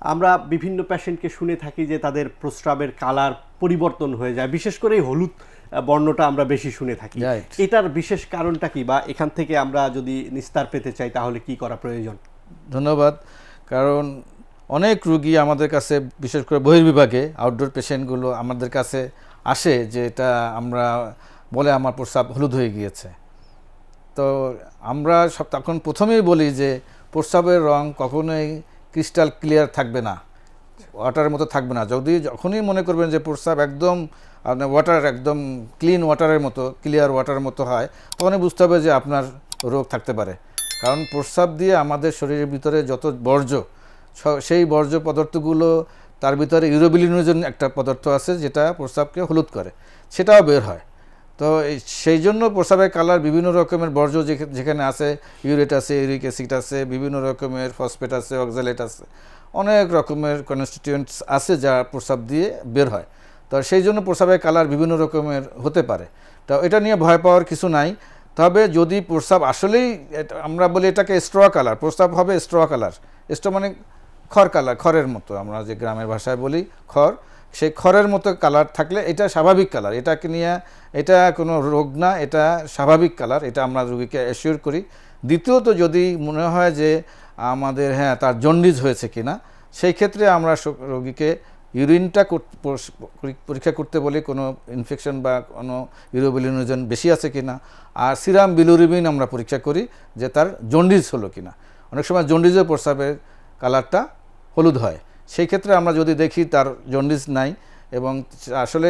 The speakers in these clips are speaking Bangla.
আমরা বিভিন্ন পেশেন্টকে শুনে থাকি যে তাদের প্রস্রাবের কালার পরিবর্তন হয়ে যায়। বিশেষ করে এই হলুদ বর্ণটা আমরা বেশি শুনে থাকি. এটার বিশেষ কারণটা কি বা এখান থেকে আমরা যদি নিস্তার পেতে চাই তাহলে কি করা প্রয়োজন? ধন্যবাদ। কারণ অনেক রুগী আমাদের কাছে বিশেষ করে বহির্বিভাগে আউটডোর পেশেন্টগুলো আমাদের কাছে আসে যে এটা আমরা বলে আমার প্রস্রাব হলুদ হয়ে গিয়েছে। তো আমরা সব তখন প্রথমেই বলি যে প্রস্রাবের রং কখনোই ক্রিস্টাল ক্লিয়ার থাকবে না ওয়াটারের মতো থাকবে না। যদি যখনই মনে করবেন যে প্রস্রাব একদম আপনার ওয়াটার একদম ক্লিন ওয়াটারের মতো, ক্লিয়ার ওয়াটারের মতো হয়, তখনই বুঝতে হবে যে আপনার রোগ থাকতে পারে। কারণ প্রস্রাব দিয়ে আমাদের শরীরের ভিতরে যত বর্জ্য সেই বর্জ্য পদার্থগুলো, তার ভিতরে ইউরোবিলিনোজেন একটা পদার্থ আছে, যেটা প্রস্রাবকে হলুদ করে। সেটাও বের হয়। তো সেই জন্য প্রস্রাবের কালার বিভিন্ন রকমের বর্জ্য যেখানে আছে, ইউরেট আছে, ইউরিক অ্যাসিড আছে, বিভিন্ন রকমের ফসফেট আছে, অক্সালেট আছে, অনেক রকমের কনস্টিটিউয়েন্টস আছে যা প্রস্রাব দিয়ে বের হয়। তো সেই জন্য প্রস্রাবের কালার বিভিন্ন রকমের হতে পারে। তো এটা নিয়ে ভয় পাওয়ার কিছু নাই। তবে যদি প্রস্রাব আসলেই আমরা বলি এটাকে স্ট্র কালার, প্রস্রাব হবে স্ট্র কালার। স্ট্র মানে খড় কালার, খড়ের মতো আমরা যে গ্রামের ভাষায় বলি খড়। সেই খড়ের মতো কালার থাকলে এটা স্বাভাবিক কালার এটাকে নিয়ে এটা কোনো রোগ না, এটা স্বাভাবিক কালার এটা আমরা রুগীকে অ্যাসিওর করি। দ্বিতীয়ত যদি মনে হয় যে আমাদের হ্যাঁ তার জন্ডিস হয়েছে কিনা, সেই ক্ষেত্রে আমরা রোগীকে ইউরিনটা পরীক্ষা করতে বলি কোনো ইনফেকশন বা কোনো ইউরোবিলিনোজেন বেশি আছে কি না আর সিরাম বিলুরিবিন আমরা পরীক্ষা করি যে তার জন্ডিস হলো কি না অনেক সময় জন্ডিসের প্রস্রাবের কালারটা হলুদ হয়। সেই ক্ষেত্রে আমরা যদি দেখি তার জন্ডিস নাই এবং আসলে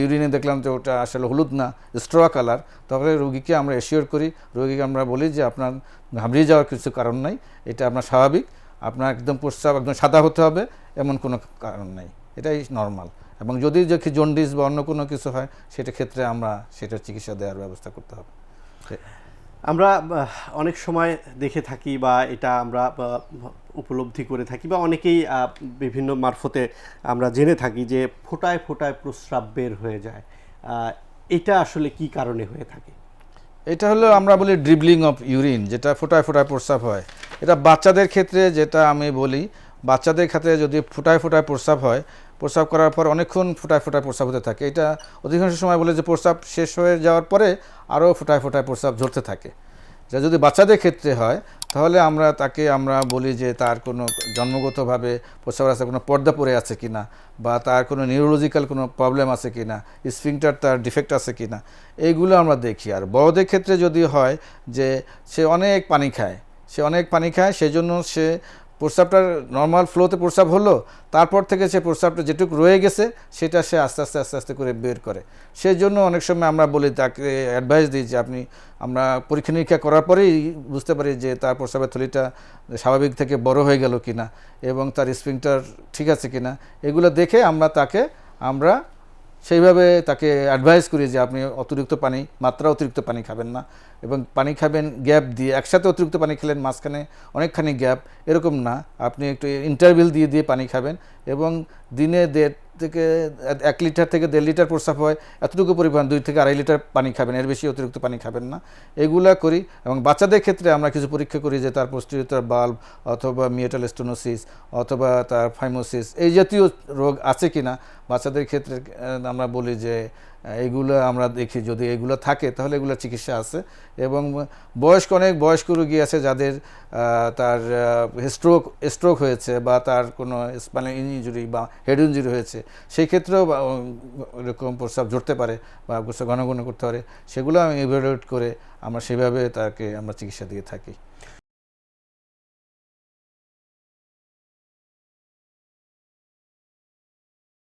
ইউরিনে দেখলাম যে ওটা আসলে হলুদ না, স্ট্র কালার, তাহলে রোগীকে আমরা এশিওর করি। রোগীকে আমরা বলি যে আপনার ঘাবড়িয়ে যাওয়ার কিছু কারণ নাই, এটা আপনার স্বাভাবিক। আপনার একদম প্রস্রাব একদম সাদা হতে হবে, এমন কোনো কারণ নাই। এটাই নর্মাল এবং যদি দেখি জন্ডিস বা অন্য কোনো কিছু হয়, সেটা ক্ষেত্রে আমরা সেটার চিকিৎসা দেওয়ার ব্যবস্থা করতে হবে। আমরা অনেক সময় দেখে থাকি বা এটা আমরা উপলব্ধি করে থাকি বা অনেকেই বিভিন্ন মারফতে আমরা জেনে থাকি যে ফোটায় ফোটায় প্রস্রাব বের হয়ে যায়। এটা আসলে কি কারণে হয়ে থাকে? এটা হলো আমরা বলি ড্রিবলিং অফ ইউরিন যেটা ফোটায় ফোটায় প্রস্রাব হয়। এটা বাচ্চাদের ক্ষেত্রে যেটা আমি বলি, বাচ্চাদের ক্ষেত্রে যদি ফোটায় ফোটায় প্রস্রাব হয়, প্রস্রাব করার পর অনেকক্ষণ ফোটায় ফোটায় প্রস্রাব হতে থাকে। এটা অধিকাংশ সময় বলে যে প্রস্রাব শেষ হয়ে যাওয়ার পরে আরও ফোটায় ফোটায় প্রস্রাব ঝরতে থাকে। যা যদি বাচ্চাদের ক্ষেত্রে হয়, তাহলে আমরা তাকে আমরা বলি যে তার কোনো জন্মগতভাবে প্রস্রাব রাস্তায় কোনো পর্দা পড়ে আছে কি না বা তার কোনো নিউরোলজিক্যাল কোনো প্রবলেম আছে কি না স্পিংটার তার ডিফেক্ট আছে কি না এইগুলো আমরা দেখি। আর বড়দের ক্ষেত্রে যদি হয় যে সে অনেক পানি খায়, সে অনেক পানি খায়, সেজন্য সে প্রস্রাবটার নর্মাল ফ্লোতে প্রস্রাব হলো, তারপর থেকে সে প্রস্রাবটা যেটুকু রয়ে গেছে, সেটা সে আস্তে আস্তে আস্তে আস্তে করে বের করে। সেই জন্য অনেক সময় আমরা বলি, তাকে অ্যাডভাইস দিই যে আপনি, আমরা পরীক্ষা নিরীক্ষা করার পরেই বুঝতে পারি যে তার প্রস্রাবের থলিটা স্বাভাবিক থেকে বড় হয়ে গেল কিনা এবং তার স্প্রিংটার ঠিক আছে কিনা, এগুলো দেখে আমরা তাকে, আমরা সেইভাবে তাকে অ্যাডভাইস করি যে আপনি অতিরিক্ত পানি, মাত্রা অতিরিক্ত পানি খাবেন না এবং পানি খাবেন গ্যাপ দিয়ে একসাথে অতিরিক্ত পানি খেলেন, মাঝখানে অনেকখানি গ্যাপ এরকম না। আপনি একটু ইন্টারভেল দিয়ে দিয়ে পানি খাবেন এবং দিনে দেড় থেকে এক- লিটার থেকে দেড় লিটার প্রস্রাব হয়, এতটুকু পরিমাণ, দুই থেকে আড়াই লিটার পানি খাবেন, এর বেশি অতিরিক্ত পানি খাবেন না। এগুলা করি এবং বাচ্চাদের ক্ষেত্রে আমরা কিছু পরীক্ষা করি যে তার পোস্টিরিয়তার বাল্ব অথবা মিয়েটাল স্টোনোসিস অথবা তার ফাইমোসিস এই জাতীয় রোগ আছে কি না বাচ্চাদের ক্ষেত্রে আমরা বলি যে আহ, এইগুলো আমরা দেখি। যদি এগুলো থাকে তাহলে এগুলো চিকিৎসা আছে। এবং বয়স্ক অনেক বয়স্ক রোগী আছে যাদের তার স্ট্রোক স্ট্রোক হয়েছে বা তার কোনো স্পাইনাল ইঞ্জুরি বা হেড ইঞ্জুরি হয়েছে। সেই ক্ষেত্রেও এরকম প্রস্রাব জড়তে পারে বা প্রস্রাব ঘন ঘন করতে পারে। সেগুলো আমি ইভ্যালুয়েট করে আমরা সেভাবে তাকে আমরা চিকিৎসা দিয়ে থাকি।